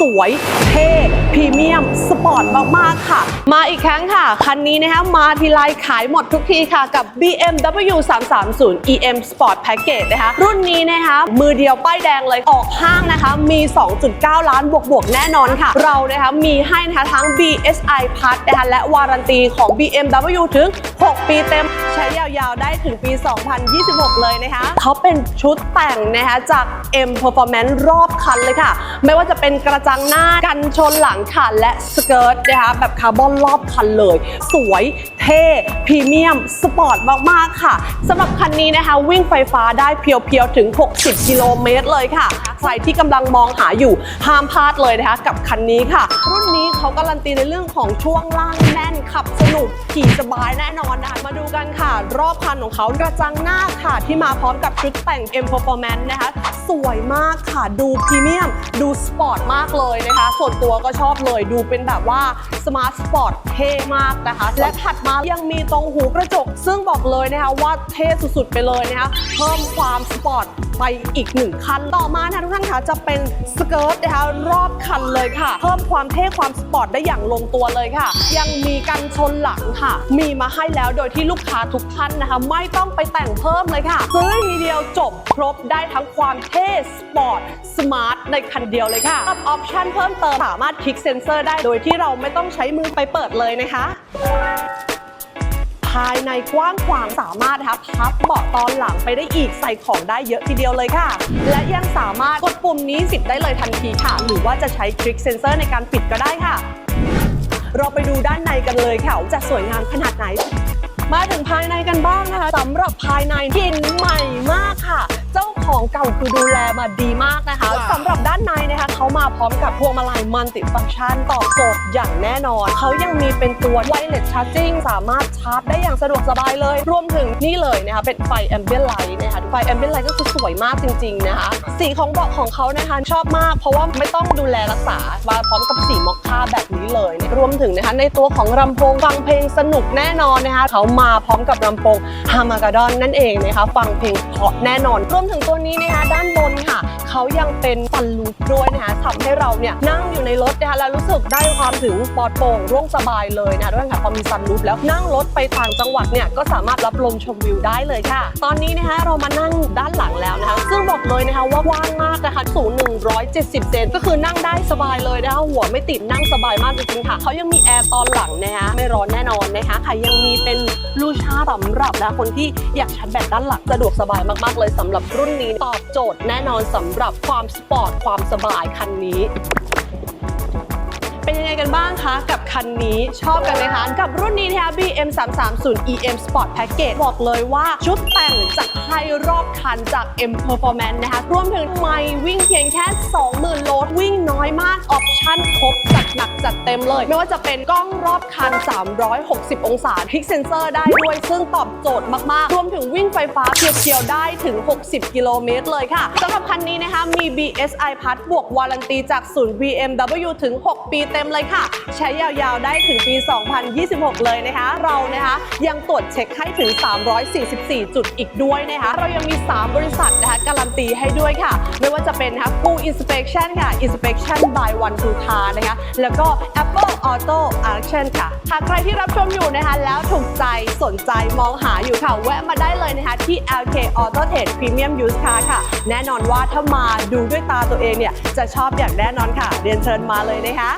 สวย เท่พรีเมียม สปอร์ตมาก ๆ ค่ะ มาอีกครั้งค่ะ คันนี้นะคะมาทีไรขายหมดทุกทีค่ะกับ BMW 330 EM Sport Package นะคะ รุ่นนี้นะคะ มือเดียวป้ายแดงเลยออกห้างนะคะ มี 2.9 ล้านบวกบวกๆแน่นอนค่ะ เรานะคะมีให้นะคะทั้ง BSI Plus นะคะและวารันตีของ BMW ถึง 6 ปีเต็มใช้ยาวๆ ได้ถึงปี 2026 เลยนะคะ เขาเป็นชุดแต่งนะคะจาก M Performance รอบคันเลยค่ะ ไม่ว่าจะเป็นกระจงหน้า กันชนหลังค่ะและสเกิร์ตนะคะแบบคาร์บอนรอบคันเลย สวย ท่พรีเมียม สปอร์ตมาก ๆ ค่ะสำหรับคันนี้นะคะ วิ่งไฟฟ้าได้เพียว ๆ ถึง 60 กิโลเมตรเลยค่ะ ใครที่กำลังมองหาอยู่ห้ามพลาดเลยนะคะ กับคันนี้ค่ะ รุ่นนี้เขาการันตีในเรื่องของช่วงล่างแน่นขับสนุกขี่สบายแน่นอนนะคะมาดูกันค่ะ รอบคันของเขากระจังหน้าค่ะ ที่มาพร้อมกับชุดแต่ง M Performance นะคะสวยมากค่ะดูพรีเมียม ดูสปอร์ตมากเลยนะคะ ส่วนตัวก็ชอบเลยดูเป็นแบบว่าสมาร์ทสปอร์ตเท่มากนะคะ และถัดมายังมีตรงหูกระจก ซึ่งบอกเลยนะคะว่าเท่สุดๆไปเลยนะคะเพิ่มความสปอร์ตไปอีกหนึ่งคันต่อมานะคะทุกท่านคะจะเป็นสเกิร์ตนะคะรอบคันเลยค่ะ เพิ่มความเท่ความสปอร์ตได้อย่างลงตัวเลยค่ะ ยังมีกันชนหลังค่ะ มีมาให้แล้วโดยที่ลูกค้าทุกท่านนะคะ ไม่ต้องไปแต่งเพิ่มเลยค่ะ ซื้อทีเดียวจบครบได้ทั้งความเท่สปอร์ตสมาร์ทในคันเดียวเลยค่ะกับออปชั่นเพิ่มเติมสามารถคลิกเซ็นเซอร์ได้โดยที่เราไม่ต้องใช้มือไปเปิดเลยนะคะ ภายในกว้างขวางสามารถนะคะพับเบาะตอนหลังไปได้อีกใส่ของได้เยอะทีเดียวเลยค่ะ และยังสามารถกดปุ่มนี้สิบได้เลยทันทีค่ะ หรือว่าจะใช้คลิกเซนเซอร์ในการปิดก็ได้ค่ะ เราไปดูด้านในกันเลยค่ะจะสวยงามขนาดไหนมาถึงภายในกันบ้างนะคะสำหรับภายในกลิ่นใหม่มากค่ะ จ้าของเก่าคือดูแลมาดีมากนะคะสำหรับด้านในนะคะเขามาพร้อมกับพวงมาลัยมัลติฟังก์ชันตอบโจทย์อย่างแน่นอน เขายังมีเป็นตัว wireless charging สามารถชาร์จได้อย่างสะดวกสบายเลย รวมถึงนี่เลยนะคะเป็นไฟ ambient light นะคะไฟ ambient light ก็คือสวยมากจริงๆนะคะสีของเบาะของเขานะคะชอบมาก เพราะว่าไม่ต้องดูแลรักษามาพร้อมกับสีมอคค่าแบบนี้เลย รวมถึงนะคะในตัวของลำโพงฟังเพลงสนุกแน่นอนนะคะเขามาพร้อมกับลำโพง h a r m a g e d d o n นั่นเองนะคะฟังเพลงเพราะแน่นอนรวมถึงตัวนี้นะคะด้านบนค่ะเขายังเป็นฟันลูปด้วยนะคะทำให้เราเนี่ยนั่งอยู่ในรถนะคะแล้วรู้สึกได้ความถึงปลอดโปร่งร่วงสบายเลยนะคะด้วยค่ะพอมีซันลูปแล้วนั่งรถไปต่างจังหวัดเนี่ยก็สามารถรับลมชมวิวได้เลยค่ะ ตอนนี้นะคะเรามานั่งด้านหลังแล้วนะคะซึ่งบอกเลยนะคะว่ากว้างมากนะคะสูง170 เซนก็คือนั่งได้สบายเลยนะคะหัวไม่ติดนั่งสบายมากจริงๆค่ะเขายังมีแอร์ตอนหลังนะคะไม่ร้อนแน่นอนนะคะค่ะยังมีเป็นลูชาสำหรับนะคนที่อยากชาร์จแบตด้านหลังสะดวกสบายมากๆเลยสำหรับรุ่นนี้ตอบโจทย์แน่นอนสำหรับความสปอร์ตความสบายคันนี้ เป็นยังไงกันบ้างคะ กับคันนี้ชอบกันไหมคะ กับรุ่นนี้นะคะ BM 330 EM Sport Package บอกเลยว่าชุดแต่งจัดให้รอบคันจาก M Performance นะคะรวมถึงไม่วิ่งเพียงแค่ 20,000 โลวิ่งน้อยมาก ออปชั่นครบจัดหนักจัดเต็มเลย ไม่ว่าจะเป็นกล้องรอบคัน 360 องศาคลิกเซนเซอร์ได้ด้วย ซึ่งตอบโจทย์มาก ๆ รวมถึงวิ่งไฟฟ้าเพียวๆได้ถึง 60 กิโลเมตรเลยค่ะสำหรับคันนี้นะคะมี BSI Plus บวกวารันตีจากศูนย์ BMW ถึง 6 ปีเต็มเลยค่ะ ใช้ยาวๆได้ถึงปี 2026 เลยนะคะ เรานะคะยังตรวจเช็คให้ถึง 344 จุดอีกด้วยนะคะ เรายังมี 3 บริษัทนะคะการันตีให้ด้วยค่ะ ไม่ว่าจะเป็นนะคะ Full Inspection ค่ะ Inspection by One to Car นะคะ แล้วก็ Apple Auto Action ค่ะ หากใครที่รับชมอยู่นะคะ แล้วถูกใจสนใจมองหาอยู่ค่ะ แวะมาได้เลยนะคะที่ LK Auto Trade Premium Used Car ค่ะ แน่นอนว่าถ้ามาดูด้วยตาตัวเองเนี่ย จะชอบอย่างแน่นอนค่ะ เรียนเชิญมาเลยนะคะ